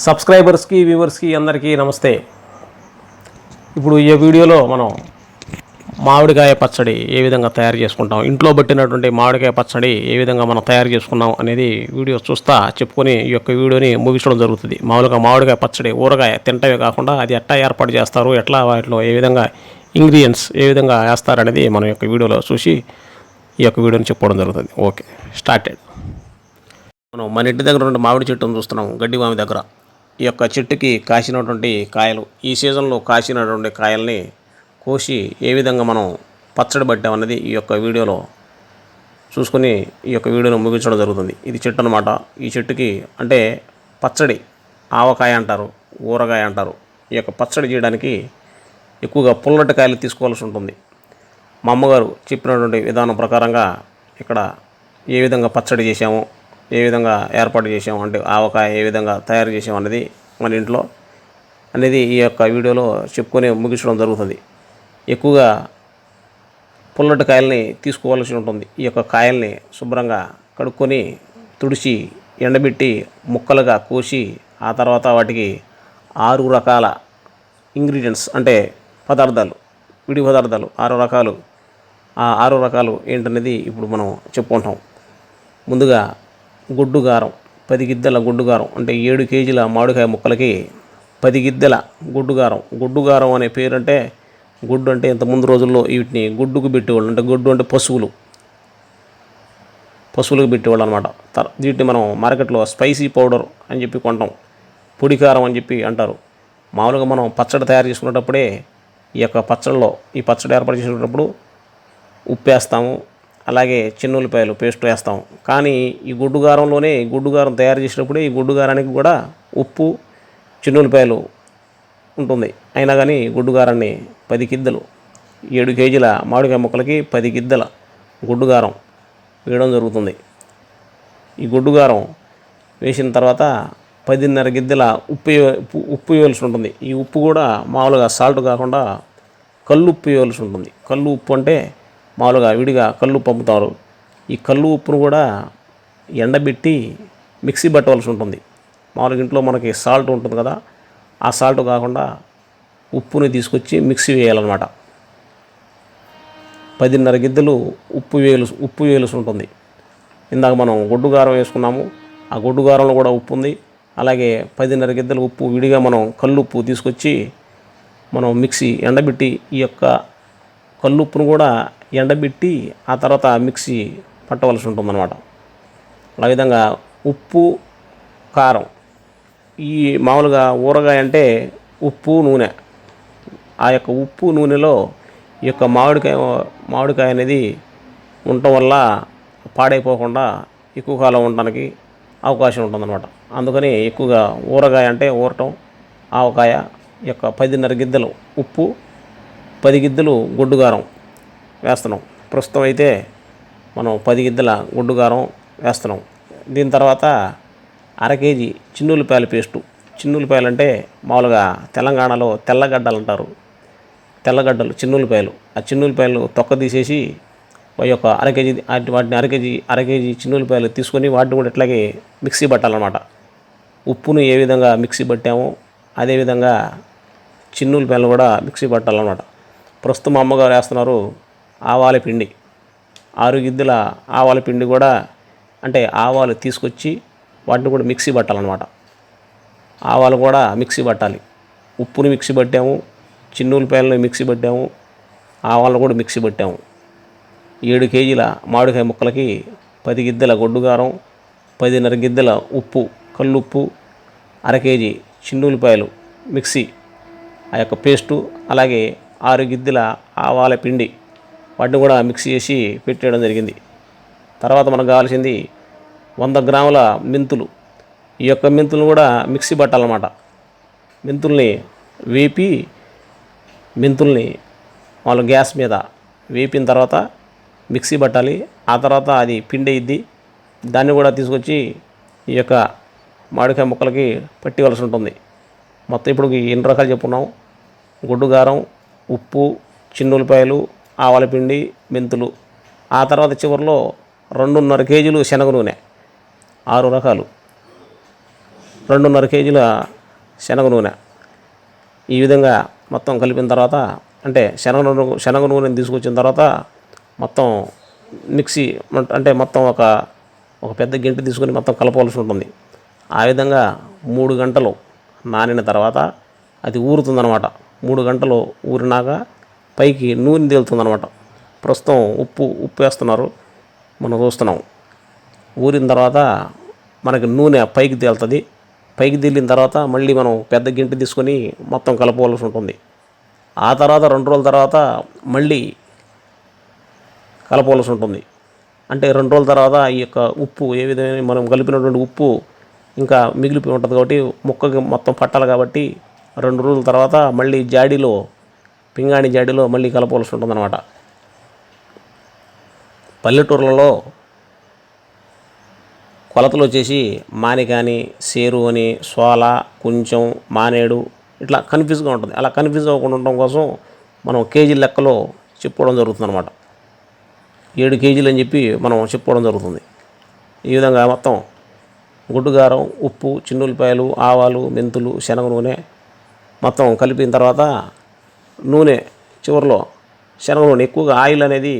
సబ్స్క్రైబర్స్కి వ్యూవర్స్కి అందరికీ నమస్తే. ఇప్పుడు ఈ వీడియోలో మనం మామిడికాయ పచ్చడి ఏ విధంగా తయారు చేసుకుంటాం ఇంట్లో పట్టినటువంటి మామిడికాయ పచ్చడి ఏ విధంగా మనం తయారు చేసుకున్నాం అనేది వీడియో చూస్తా చెప్పుకొని ఈ యొక్క వీడియోని ముగించడం జరుగుతుంది. మామూలుగా మామిడికాయ పచ్చడి ఊరగాయ తింటవే కాకుండా అది ఎట్లా ఏర్పాటు చేస్తారు ఎట్లా వాటిలో ఏ విధంగా ఇంగ్రీడియంట్స్ ఏ విధంగా వేస్తారనేది మన యొక్క వీడియోలో చూసి ఈ యొక్క వీడియోని చెప్పుకోవడం జరుగుతుంది. Okay started. మనం మన ఇంటి దగ్గర ఉన్న మామిడి చెట్టును చూస్తున్నాం గడ్డి మామి దగ్గర. ఈ యొక్క చెట్టుకి కాసినటువంటి కాయలు ఈ సీజన్లో కాసినటువంటి కాయల్ని కోసి ఏ విధంగా మనం పచ్చడి పట్టామన్నది ఈ యొక్క వీడియోలో చూసుకొని ఈ యొక్క వీడియోను ముగించడం జరుగుతుంది. ఇది చెట్టు అనమాట ఈ చెట్టుకి అంటే పచ్చడి ఆవకాయ అంటారు ఊరగాయ అంటారు. ఈ యొక్క పచ్చడి చేయడానికి ఎక్కువగా పుల్లటి కాయలు తీసుకోవాల్సి ఉంటుంది. మా అమ్మగారు చెప్పినటువంటి విధానం ప్రకారంగా ఇక్కడ ఏ విధంగా పచ్చడి చేసాము ఏ విధంగా ఏర్పాటు చేసాము అంటే ఆవకాయ ఏ విధంగా తయారు చేసాం అనేది మన ఇంట్లో అనేది ఈ యొక్క వీడియోలో చెప్పుకొని ముగించడం జరుగుతుంది. ఎక్కువగా పుల్లటి కాయల్ని తీసుకోవాల్సి ఉంటుంది. ఈ యొక్క కాయల్ని శుభ్రంగా కడుక్కొని తుడిచి ఎండబెట్టి ముక్కలుగా కోసి ఆ తర్వాత వాటికి ఆరు రకాల ఇంగ్రీడియంట్స్ అంటే పదార్థాలు విడి పదార్థాలు ఆరు రకాలు. ఆ ఆరు రకాలు ఏంటనేది ఇప్పుడు మనం చెప్పుకుంటాం. ముందుగా గుడ్డు గారం పది గిద్దెల గుడ్డు గారం అంటే ఏడు కేజీల మామిడికాయ ముక్కలకి పది గిద్దెల గుడ్డు గారం గుడ్డు గారం అనే పేరు అంటే గుడ్డు అంటే ఇంత ముందు రోజుల్లో వీటిని గుడ్డుకు పెట్టేవాళ్ళు అంటే గుడ్డు అంటే పశువులు. పశువులకు పెట్టేవాళ్ళు అనమాట వీటిని మనం మార్కెట్లో స్పైసీ పౌడర్ అని చెప్పి కొంటాం పొడి కారం అని చెప్పి అంటారు. మామూలుగా మనం పచ్చడి తయారు చేసుకునేటప్పుడే ఈ యొక్క పచ్చడిలో ఈ పచ్చడి ఏర్పాటు చేసుకునేటప్పుడు ఉప్పు వేస్తాము అలాగే చిన్నులపాయలు పేస్ట్ వేస్తాం. కానీ ఈ గుడ్డుగారంలోనే గుడ్డుగారం తయారు చేసినప్పుడే ఈ గుడ్డుగారానికి కూడా ఉప్పు చిన్నులపాయలు ఉంటుంది. అయినా కానీ గుడ్డుగారాన్ని పది గిద్దలు ఏడు కేజీల మామిడికాయ ముక్కలకి పది గిద్దల గుడ్డుగారం వేయడం జరుగుతుంది. ఈ గుడ్డుగారం వేసిన తర్వాత పదిన్నర గిద్దెల ఉప్పు ఉప్పు ఉప్పు ఉంటుంది. ఈ ఉప్పు కూడా మామూలుగా సాల్ట్ కాకుండా కళ్ళు ఉప్పు వేయవలసి ఉంటుంది. కళ్ళు ఉప్పు అంటే మామూలుగా విడిగా కళ్ళు పంపుతారు. ఈ కళ్ళు ఉప్పును కూడా ఎండబెట్టి మిక్సీ పట్టవలసి ఉంటుంది. మామూలుగా ఇంట్లో మనకి సాల్ట్ ఉంటుంది కదా ఆ సాల్ట్ కాకుండా ఉప్పుని తీసుకొచ్చి మిక్సీ వేయాలన్నమాట. పదిన్నర గిద్దెలు ఉప్పు వేలు ఉప్పు వేయాల్సి ఉంటుంది. ఇందాక మనం గొడ్డు కారం వేసుకున్నాము ఆ గొడ్డు కారంలో కూడా ఉప్పు ఉంది. అలాగే పదిన్నర గిద్దెల ఉప్పు విడిగా మనం కల్లుప్పు తీసుకొచ్చి మనం మిక్సీ ఎండబెట్టి ఈ యొక్క కల్లుప్పును కూడా ఎండబెట్టి ఆ తర్వాత మిక్సీ పట్టవలసి ఉంటుందన్నమాట. ఆ విధంగా ఉప్పు కారం ఈ మామూలుగా ఊరగాయ అంటే ఉప్పు నూనె. ఆ యొక్క ఉప్పు నూనెలో ఈ యొక్క మామిడికాయ మామిడికాయ అనేది ఉండటం వల్ల పాడైపోకుండా ఎక్కువ కాలం ఉండడానికి అవకాశం ఉంటుందన్నమాట. అందుకని ఎక్కువగా ఊరగాయ అంటే ఊరటం ఆవకాయ యొక్క పదిన్నర గిద్దలు ఉప్పు పది గిద్దలు గుడ్డుగారం వేస్తున్నాం. ప్రస్తుతం అయితే మనం పది గిద్దెల గుడ్డుగారం వేస్తున్నాం. దీని తర్వాత అర కేజీ చిన్నులపాయల పేస్టు. చిన్నులపాయలు అంటే మామూలుగా తెలంగాణలో తెల్లగడ్డలు అంటారు. తెల్లగడ్డలు చిన్నులపాయలు. ఆ చిన్నులపాయలు తొక్క తీసేసి యొక్క అర కేజీ వాటిని అర కేజీ అర కేజీ చిన్నులపాయలు తీసుకొని వాటిని కూడా ఇట్లాగే మిక్సీ పట్టాలన్నమాట. ఉప్పును ఏ విధంగా మిక్సీ పట్టామో అదేవిధంగా చిన్నులపాయలు కూడా మిక్సీ పట్టాలన్నమాట. ప్రస్తుతం మా అమ్మగారు వేస్తున్నారు ఆవాల పిండి. ఆరు గిద్దెల ఆవాల పిండి కూడా అంటే ఆవాలు తీసుకొచ్చి వాటిని కూడా మిక్సీ పట్టాలన్నమాట. ఆవాలు కూడా మిక్సీ పట్టాలి. ఉప్పుని మిక్సీ పట్టాము చిన్నులపాయలను మిక్సీ పట్టాము ఆవాలను కూడా మిక్సీ పట్టాము. ఏడు కేజీల మామిడికాయ ముక్కలకి పది గిద్దెల గొడ్డుగారం పదిన్నర గిద్దెల ఉప్పు కల్లుప్పు అర కేజీ చిన్నులపాయలు మిక్సీ ఆ యొక్క పేస్టు అలాగే ఆరు గిద్దెల ఆవాల పిండి వాటిని కూడా మిక్స్ చేసి పెట్టేయడం జరిగింది. తర్వాత మనకు కావాల్సింది వంద గ్రాముల మెంతులు. ఈ యొక్క మెంతులు కూడా మిక్సీ పట్టాలన్నమాట. మెంతుల్ని వేపి మెంతుల్ని వాళ్ళు గ్యాస్ మీద వేపిన తర్వాత మిక్సీ పట్టాలి. ఆ తర్వాత అది పిండి అయ్యిద్ది దాన్ని కూడా తీసుకొచ్చి ఈ యొక్క మామిడికాయ ముక్కలకి పట్టివలసి ఉంటుంది. మొత్తం ఇప్పుడు ఎన్ని రకాలు చెప్పున్నాం? గుడ్డు కారం ఉప్పు చిన్నులపాయలు ఆవల పిండి మెంతులు. ఆ తర్వాత చివరిలో రెండున్నర కేజీలు శనగ నూనె. ఆరు రకాలు. రెండున్నర కేజీల శనగ నూనె. ఈ విధంగా మొత్తం కలిపిన తర్వాత అంటే శనగ నూనె శనగ నూనెని తీసుకొచ్చిన తర్వాత మొత్తం మిక్సీ అంటే మొత్తం ఒక ఒక పెద్ద గింట తీసుకొని మొత్తం కలపవలసి ఉంటుంది. ఆ విధంగా మూడు గంటలు నానిన తర్వాత అది ఊరుతుందన్నమాట. మూడు గంటలు ఊరినాక పైకి నూనె తేలుతుందనమాట ప్రస్తుతం ఉప్పు ఉప్పు వేస్తున్నారు. మనం చూస్తున్నాం. ఊరిన తర్వాత మనకి నూనె పైకి తేలుతుంది. పైకి తేలిన తర్వాత మళ్ళీ మనం పెద్ద గింట తీసుకొని మొత్తం కలపవలసి ఉంటుంది. ఆ తర్వాత రెండు రోజుల తర్వాత మళ్ళీ కలపవలసి ఉంటుంది. అంటే రెండు రోజుల తర్వాత ఈ యొక్క ఉప్పు ఏ విధమైన మనం కలిపినటువంటి ఉప్పు ఇంకా మిగిలిపోయి ఉంటుంది కాబట్టి ముక్కకి మొత్తం పట్టాలి కాబట్టి రెండు రోజుల తర్వాత మళ్ళీ జాడీలో పింగాణి జాడీలో మళ్ళీ కలపవలసి ఉంటుంది అనమాట పల్లెటూర్లలో కొలతలు వచ్చేసి మానికాని సేరు అని సోల కొంచెం మానేడు ఇట్లా కన్ఫ్యూజ్గా ఉంటుంది. అలా కన్ఫ్యూజ్ అవ్వకుండా ఉండడం కోసం మనం కేజీ లెక్కలో చెప్పుకోవడం జరుగుతుంది అనమాట ఏడు కేజీలు అని చెప్పి మనం చెప్పుకోవడం జరుగుతుంది. ఈ విధంగా మొత్తం గుడ్డుగారం ఉప్పు చిన్నులపాయలు ఆవాలు మెంతులు శనగ నూనె మొత్తం కలిపిన తర్వాత నూనె చివరిలో శనగ నూనె. ఎక్కువగా ఆయిల్ అనేది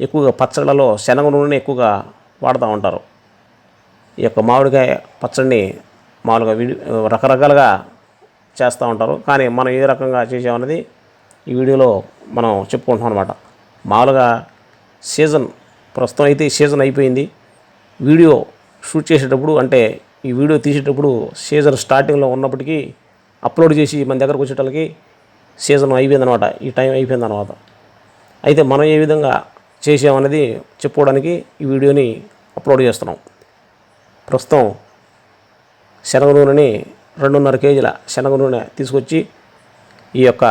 ఎక్కువగా పచ్చళ్ళలో శనగ నూనె ఎక్కువగా వాడుతూ ఉంటారు. ఈ యొక్క మామిడికాయ పచ్చడిని మామూలుగా విడి రకరకాలుగా చేస్తూ ఉంటారు. కానీ మనం ఏ రకంగా చేసామన్నది ఈ వీడియోలో మనం చెప్పుకుంటున్నాం అనమాట మామూలుగా సీజన్ ప్రస్తుతం అయితే సీజన్ అయిపోయింది. వీడియో షూట్ చేసేటప్పుడు అంటే ఈ వీడియో తీసేటప్పుడు సీజన్ స్టార్టింగ్లో ఉన్నప్పటికీ అప్లోడ్ చేసి మన దగ్గరకు వచ్చేటోళ్ళకి సీజన్ అయిపోయిందనమాట. ఈ టైం అయిపోయిందనమాట అయితే మనం ఏ విధంగా చేసామనేది చెప్పుకోవడానికి ఈ వీడియోని అప్లోడ్ చేస్తున్నాం. ప్రస్తుతం శనగ నూనెని రెండున్నర కేజీల శనగ నూనె తీసుకొచ్చి ఈ యొక్క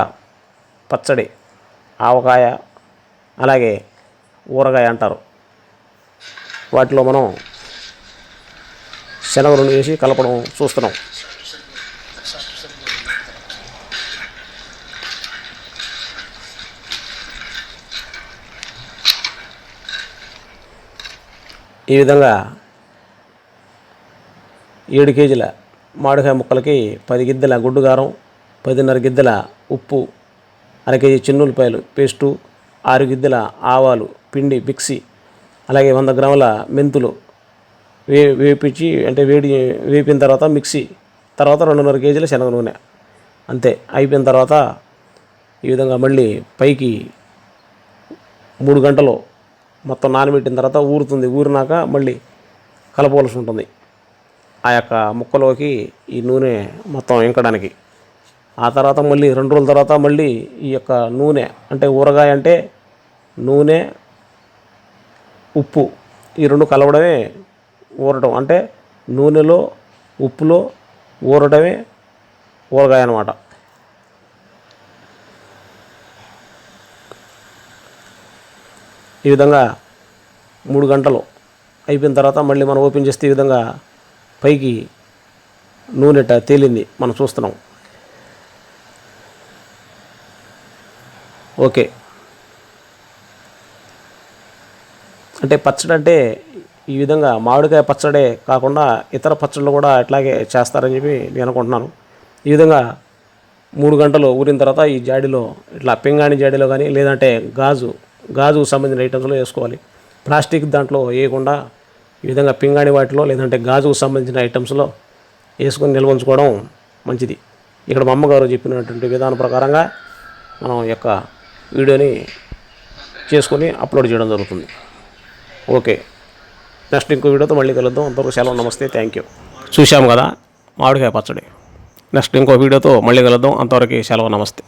పచ్చడి ఆవకాయ అలాగే ఊరగాయ అంటారు. వాటిలో మనం శనగ నూనె వేసి కలపడం చూస్తున్నాం. ఈ విధంగా ఏడు కేజీల మామిడికాయ ముక్కలకి పది గిద్దెల గుడ్డు కారం పదిన్నర గిద్దెల ఉప్పు అర కేజీ చిన్నులపాయలు పేస్టు ఆరు గిద్దెల ఆవాలు పిండి మిక్సీ అలాగే వంద గ్రాముల మెంతులు వే వేపించి అంటే వేడి వేపిన తర్వాత మిక్సీ తర్వాత రెండున్నర కేజీల శనగ నూనె. అంతే అయిపోయిన తర్వాత ఈ విధంగా మళ్ళీ పైకి మూడు గంటలు మొత్తం నానబెట్టిన తర్వాత ఊరుతుంది. ఊరినాక మళ్ళీ కలపవలసి ఉంటుంది. ఆ యొక్క ముక్కలోకి ఈ నూనె మొత్తం ఇంకడానికి ఆ తర్వాత మళ్ళీ రెండు రోజుల తర్వాత మళ్ళీ ఈ యొక్క నూనె అంటే ఊరగాయ అంటే నూనె ఉప్పు ఈ రెండు కలవడమే ఊరటం. అంటే నూనెలో ఉప్పులో ఊరటమే ఊరగాయ అన్నమాట. ఈ విధంగా మూడు గంటలు అయిపోయిన తర్వాత మళ్ళీ మనం ఓపెన్ చేస్తే ఈ విధంగా పైకి నూనెట తేలింది మనం చూస్తున్నాం. ఓకే. అంటే పచ్చడి అంటే ఈ విధంగా మామిడికాయ పచ్చడే కాకుండా ఇతర పచ్చళ్ళు కూడా ఇట్లాగే చేస్తారని చెప్పి నేను అనుకుంటున్నాను. ఈ విధంగా మూడు గంటలు ఊరిన తర్వాత ఈ జాడీలో ఇట్లా పింగాణి జాడీలో కానీ లేదంటే గాజు గాజుకు సంబంధించిన ఐటమ్స్లో వేసుకోవాలి. ప్లాస్టిక్ దాంట్లో వేయకుండా ఈ విధంగా పింగాణి వాటిలో లేదంటే గాజుకు సంబంధించిన ఐటమ్స్లో వేసుకొని నిల్వ ఉంచుకోవడం మంచిది. ఇక్కడ మా అమ్మగారు చెప్పినటువంటి విధానం ప్రకారంగా మనం ఈ యొక్క వీడియోని చేసుకొని అప్లోడ్ చేయడం జరుగుతుంది. ఓకే. నెక్స్ట్ ఇంకో వీడియోతో మళ్ళీ కలుద్దాం. అంతవరకు సెలవు నమస్తే థ్యాంక్ యూ. చూశాము కదా మామిడికాయ పచ్చడి. నెక్స్ట్ ఇంకో వీడియోతో మళ్ళీ కలుద్దాం. అంతవరకు సెలవు నమస్తే.